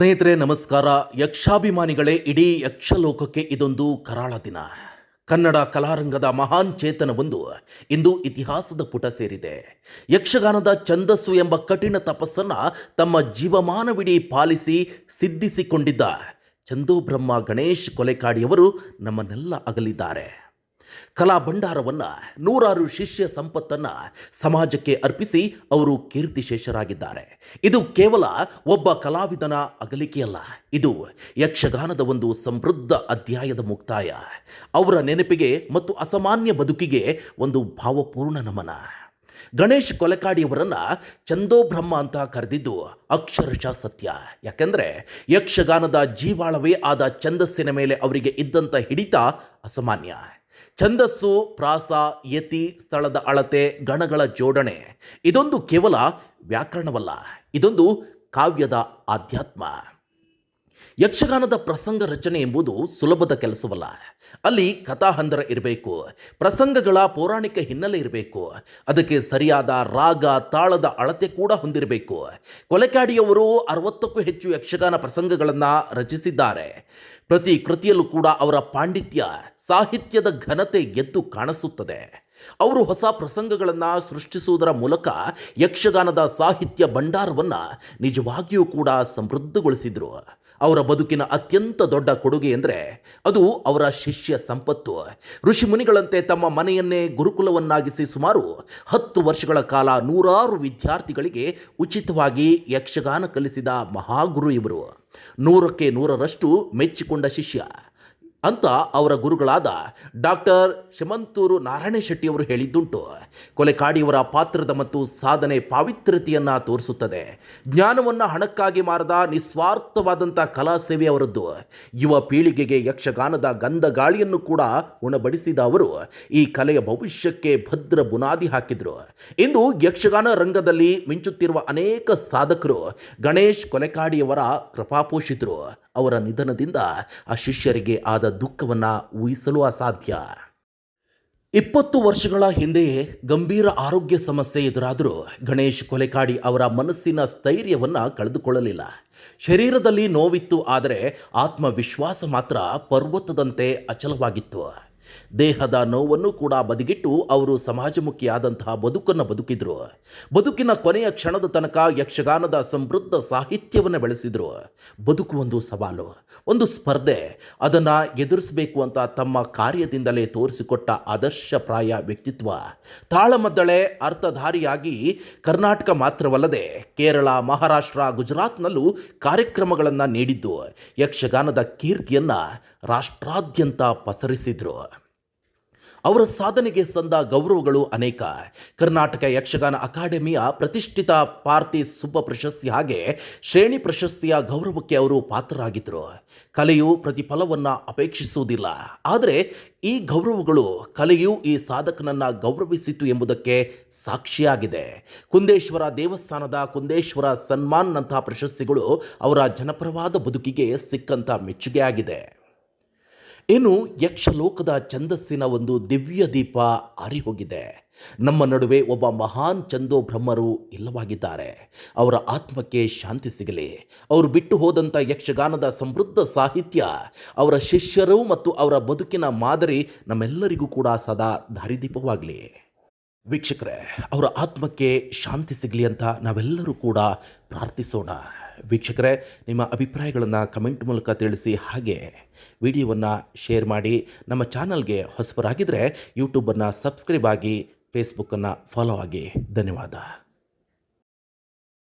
ಸ್ನೇಹಿತರೆ, ನಮಸ್ಕಾರ. ಯಕ್ಷಾಭಿಮಾನಿಗಳೇ, ಇಡೀ ಯಕ್ಷಲೋಕಕ್ಕೆ ಇದೊಂದು ಕರಾಳ ದಿನ. ಕನ್ನಡ ಕಲಾರಂಗದ ಮಹಾನ್ ಚೇತನವೊಂದು ಇಂದು ಇತಿಹಾಸದ ಪುಟ ಸೇರಿದೆ. ಯಕ್ಷಗಾನದ ಛಂದಸ್ಸು ಎಂಬ ಕಠಿಣ ತಪಸ್ಸನ್ನು ತಮ್ಮ ಜೀವಮಾನವಿಡೀ ಪಾಲಿಸಿ ಸಿದ್ಧಿಸಿಕೊಂಡಿದ್ದ ಚಂದೋಬ್ರಹ್ಮ ಗಣೇಶ್ ಕೊಲೆಕಾಡಿಯವರು ನಮ್ಮನ್ನೆಲ್ಲ ಅಗಲಿದ್ದಾರೆ. ಕಲಾ ಭಂಡಾರವನ್ನು ನೂರಾರು ಶಿಷ್ಯ ಸಂಪತ್ತನ್ನ ಸಮಾಜಕ್ಕೆ ಅರ್ಪಿಸಿ ಅವರು ಕೀರ್ತಿಶೇಷರಾಗಿದ್ದಾರೆ ಇದು ಕೇವಲ ಒಬ್ಬ ಕಲಾವಿದನ ಅಗಲಿಕೆಯಲ್ಲ, ಇದು ಯಕ್ಷಗಾನದ ಒಂದು ಸಮೃದ್ಧ ಅಧ್ಯಾಯದ ಮುಕ್ತಾಯ. ಅವರ ನೆನಪಿಗೆ ಮತ್ತು ಅಸಾಮಾನ್ಯ ಬದುಕಿಗೆ ಒಂದು ಭಾವಪೂರ್ಣ ನಮನ. ಗಣೇಶ್ ಕೊಲೆಕಾಡಿಯವರನ್ನ ಚಂದೋಬ್ರಹ್ಮ ಅಂತ ಕರೆದಿದ್ದು ಅಕ್ಷರಶಃ ಸತ್ಯ. ಯಾಕೆಂದ್ರೆ ಯಕ್ಷಗಾನದ ಜೀವಾಳವೇ ಆದ ಛಂದಸ್ಸಿನ ಮೇಲೆ ಅವರಿಗೆ ಇದ್ದಂಥ ಹಿಡಿತ ಅಸಾಮಾನ್ಯ. ಛಂದಸ್ಸು ಪ್ರಾಸ ಯತಿ ಸ್ಥಳದ ಅಳತೆ ಗಣಗಳ ಜೋಡಣೆ. ಇದೊಂದು ಕೇವಲ ವ್ಯಾಕರಣವಲ್ಲ ಇದೊಂದು ಕಾವ್ಯದ ಆಧ್ಯಾತ್ಮ. ಯಕ್ಷಗಾನದ ಪ್ರಸಂಗ ರಚನೆ ಎಂಬುದು ಸುಲಭದ ಕೆಲಸವಲ್ಲ. ಅಲ್ಲಿ ಕಥಾಹಂದರ ಇರಬೇಕು, ಪ್ರಸಂಗಗಳ ಪೌರಾಣಿಕ ಹಿನ್ನೆಲೆ ಇರಬೇಕು, ಅದಕ್ಕೆ ಸರಿಯಾದ ರಾಗ, ತಾಳದ ಅಳತೆ ಕೂಡ ಹೊಂದಿರಬೇಕು. ಕೊಲೆಕಾಡಿಯವರು ಅರವತ್ತಕ್ಕೂ ಹೆಚ್ಚು ಯಕ್ಷಗಾನ ಪ್ರಸಂಗಗಳನ್ನು ರಚಿಸಿದ್ದಾರೆ. ಪ್ರತಿ ಕೃತಿಯಲ್ಲೂ ಕೂಡ ಅವರ ಪಾಂಡಿತ್ಯ, ಸಾಹಿತ್ಯದ ಘನತೆ ಎದ್ದು ಕಾಣಿಸುತ್ತದೆ. ಅವರು ಹೊಸ ಪ್ರಸಂಗಗಳನ್ನು ಸೃಷ್ಟಿಸುವುದರ ಮೂಲಕ ಯಕ್ಷಗಾನದ ಸಾಹಿತ್ಯ ಭಂಡಾರವನ್ನು ನಿಜವಾಗಿಯೂ ಕೂಡ ಸಮೃದ್ಧಗೊಳಿಸಿದರು. ಅವರ ಬದುಕಿನ ಅತ್ಯಂತ ದೊಡ್ಡ ಕೊಡುಗೆ ಎಂದರೆ ಅದು ಅವರ ಶಿಷ್ಯ ಸಂಪತ್ತು. ಋಷಿ ಮುನಿಗಳಂತೆ ತಮ್ಮ ಮನೆಯನ್ನೇ ಗುರುಕುಲವನ್ನಾಗಿಸಿ ಸುಮಾರು ಹತ್ತು ವರ್ಷಗಳ ಕಾಲ ನೂರಾರು ವಿದ್ಯಾರ್ಥಿಗಳಿಗೆ ಉಚಿತವಾಗಿ ಯಕ್ಷಗಾನ ಕಲಿಸಿದ ಮಹಾಗುರು ಇವರು. ನೂರಕ್ಕೆ ನೂರರಷ್ಟು ಮೆಚ್ಚಿಕೊಂಡ ಶಿಷ್ಯ. ಅಂತ ಅವರ ಗುರುಗಳಾದ ಡಾಕ್ಟರ್ ಶಿಮಂತೂರು ನಾರಾಯಣ ಶೆಟ್ಟಿಯವರು ಹೇಳಿದ್ದುಂಟು ಕೊಲೆಕಾಡಿಯವರ ಪಾತ್ರದ ಮತ್ತು ಸಾಧನೆ ಪಾವಿತ್ರ್ಯತೆಯನ್ನು ತೋರಿಸುತ್ತದೆ. ಜ್ಞಾನವನ್ನು ಹಣಕ್ಕಾಗಿ ಮಾರದ ನಿಸ್ವಾರ್ಥವಾದಂಥ ಕಲಾ ಸೇವೆ ಅವರದ್ದು. ಯುವ ಪೀಳಿಗೆಗೆ ಯಕ್ಷಗಾನದ ಗಂಧ ಗಾಳಿಯನ್ನು ಕೂಡ ಉಣಬಡಿಸಿದ ಅವರು ಈ ಕಲೆಯ ಭವಿಷ್ಯಕ್ಕೆ ಭದ್ರ ಬುನಾದಿ ಹಾಕಿದರು. ಇಂದು ಯಕ್ಷಗಾನ ರಂಗದಲ್ಲಿ ಮಿಂಚುತ್ತಿರುವ ಅನೇಕ ಸಾಧಕರು ಗಣೇಶ್ ಕೊಲೆಕಾಡಿಯವರ ಕೃಪಾಪೋಷಿತರು. ಅವರ ನಿಧನದಿಂದ ಆ ಶಿಷ್ಯರಿಗೆ ಆದ ದುಃಖವನ್ನು ಊಹಿಸಲು ಅಸಾಧ್ಯ. ಇಪ್ಪತ್ತು ವರ್ಷಗಳ ಹಿಂದೆಯೇ ಗಂಭೀರ ಆರೋಗ್ಯ ಸಮಸ್ಯೆ ಎದುರಾದರೂ ಗಣೇಶ್ ಕೊಲೆಕಾಡಿ ಅವರ ಮನಸ್ಸಿನ ಸ್ಥೈರ್ಯವನ್ನು ಕಳೆದುಕೊಳ್ಳಲಿಲ್ಲ. ಶರೀರದಲ್ಲಿ ನೋವಿತ್ತು, ಆದರೆ ಆತ್ಮವಿಶ್ವಾಸ ಮಾತ್ರ ಪರ್ವತದಂತೆ ಅಚಲವಾಗಿತ್ತು. ದೇಹದ ನೋವನ್ನು ಕೂಡ ಬದಿಗಿಟ್ಟು ಅವರು ಸಮಾಜಮುಖಿಯಾದಂತಹ ಬದುಕನ್ನು ಬದುಕಿದ್ರು. ಬದುಕಿನ ಕೊನೆಯ ಕ್ಷಣದ ತನಕ ಯಕ್ಷಗಾನದ ಸಮೃದ್ಧ ಸಾಹಿತ್ಯವನ್ನು ಬೆಳೆಸಿದ್ರು. ಬದುಕು ಒಂದು ಸವಾಲು, ಒಂದು ಸ್ಪರ್ಧೆ. ಅದನ್ನು ಎದುರಿಸಬೇಕು ಅಂತ ತಮ್ಮ ಕಾರ್ಯದಿಂದಲೇ ತೋರಿಸಿಕೊಟ್ಟ ಆದರ್ಶಪ್ರಾಯ ವ್ಯಕ್ತಿತ್ವ. ತಾಳಮದ್ದಳೆ ಅರ್ಥಧಾರಿಯಾಗಿ ಕರ್ನಾಟಕ ಮಾತ್ರವಲ್ಲದೆ ಕೇರಳ, ಮಹಾರಾಷ್ಟ್ರ, ಗುಜರಾತ್ನಲ್ಲೂ ಕಾರ್ಯಕ್ರಮಗಳನ್ನು ನೀಡಿದ್ದು. ಯಕ್ಷಗಾನದ ಕೀರ್ತಿಯನ್ನು ರಾಷ್ಟ್ರಾದ್ಯಂತ ಪಸರಿಸಿದ್ರು. ಅವರ ಸಾಧನೆಗೆ ಸಂದ ಗೌರವಗಳು ಅನೇಕ. ಕರ್ನಾಟಕ ಯಕ್ಷಗಾನ ಅಕಾಡೆಮಿಯ ಪ್ರತಿಷ್ಠಿತ ಪಾರ್ಥಿ ಸುಬ್ಬ ಪ್ರಶಸ್ತಿ ಹಾಗೆ ಶ್ರೇಣಿ ಪ್ರಶಸ್ತಿಯ ಗೌರವಕ್ಕೆ ಅವರು ಪಾತ್ರರಾಗಿದ್ದರು. ಕಲೆಯು ಪ್ರತಿಫಲವನ್ನು ಅಪೇಕ್ಷಿಸುವುದಿಲ್ಲ. ಆದರೆ ಈ ಗೌರವಗಳು ಕಲೆಯು ಈ ಸಾಧಕನನ್ನು ಗೌರವಿಸಿತು ಎಂಬುದಕ್ಕೆ ಸಾಕ್ಷಿಯಾಗಿದೆ. ಕುಂದೇಶ್ವರ ದೇವಸ್ಥಾನದ ಕುಂದೇಶ್ವರ ಸನ್ಮಾನ್ನಂತಹ ಪ್ರಶಸ್ತಿಗಳು ಅವರ ಜನಪರವಾದ ಬದುಕಿಗೆ ಸಿಕ್ಕಂಥ ಮೆಚ್ಚುಗೆಯಾಗಿದೆ. ಇನ್ನು ಯಕ್ಷಲೋಕದ ಛಂದಸ್ಸಿನ ಒಂದು ದಿವ್ಯ ದೀಪ ಆರಿಹೋಗಿದೆ ನಮ್ಮ ನಡುವೆ ಒಬ್ಬ ಮಹಾನ್ ಚಂದೋ ಬ್ರಹ್ಮರು ಇಲ್ಲವಾಗಿದ್ದಾರೆ. ಅವರ ಆತ್ಮಕ್ಕೆ ಶಾಂತಿ ಸಿಗಲಿ. ಅವರು ಬಿಟ್ಟು ಹೋದಂಥ ಯಕ್ಷಗಾನದ ಸಮೃದ್ಧ ಸಾಹಿತ್ಯ, ಅವರ ಶಿಷ್ಯರು ಮತ್ತು ಅವರ ಬದುಕಿನ ಮಾದರಿ ನಮ್ಮೆಲ್ಲರಿಗೂ ಕೂಡ ಸದಾ ದಾರಿದೀಪವಾಗಲಿ. ವೀಕ್ಷಕರೇ, ಅವರ ಆತ್ಮಕ್ಕೆ ಶಾಂತಿ ಸಿಗಲಿ ಅಂತ ನಾವೆಲ್ಲರೂ ಕೂಡ ಪ್ರಾರ್ಥಿಸೋಣ. ವೀಕ್ಷಕರೇ, ನಿಮ್ಮ ಅಭಿಪ್ರಾಯಗಳನ್ನು ಕಮೆಂಟ್ ಮೂಲಕ ತಿಳಿಸಿ ಹಾಗೆ ವಿಡಿಯೋವನ್ನು ಶೇರ್ ಮಾಡಿ, ನಮ್ಮ ಚಾನಲ್ಗೆ ಹೊಸಬರಾಗಿದ್ದರೆ ಯೂಟ್ಯೂಬನ್ನು ಸಬ್ಸ್ಕ್ರೈಬ್ ಆಗಿ ಫೇಸ್ಬುಕ್ಕನ್ನು ಫಾಲೋ ಆಗಿ. ಧನ್ಯವಾದ.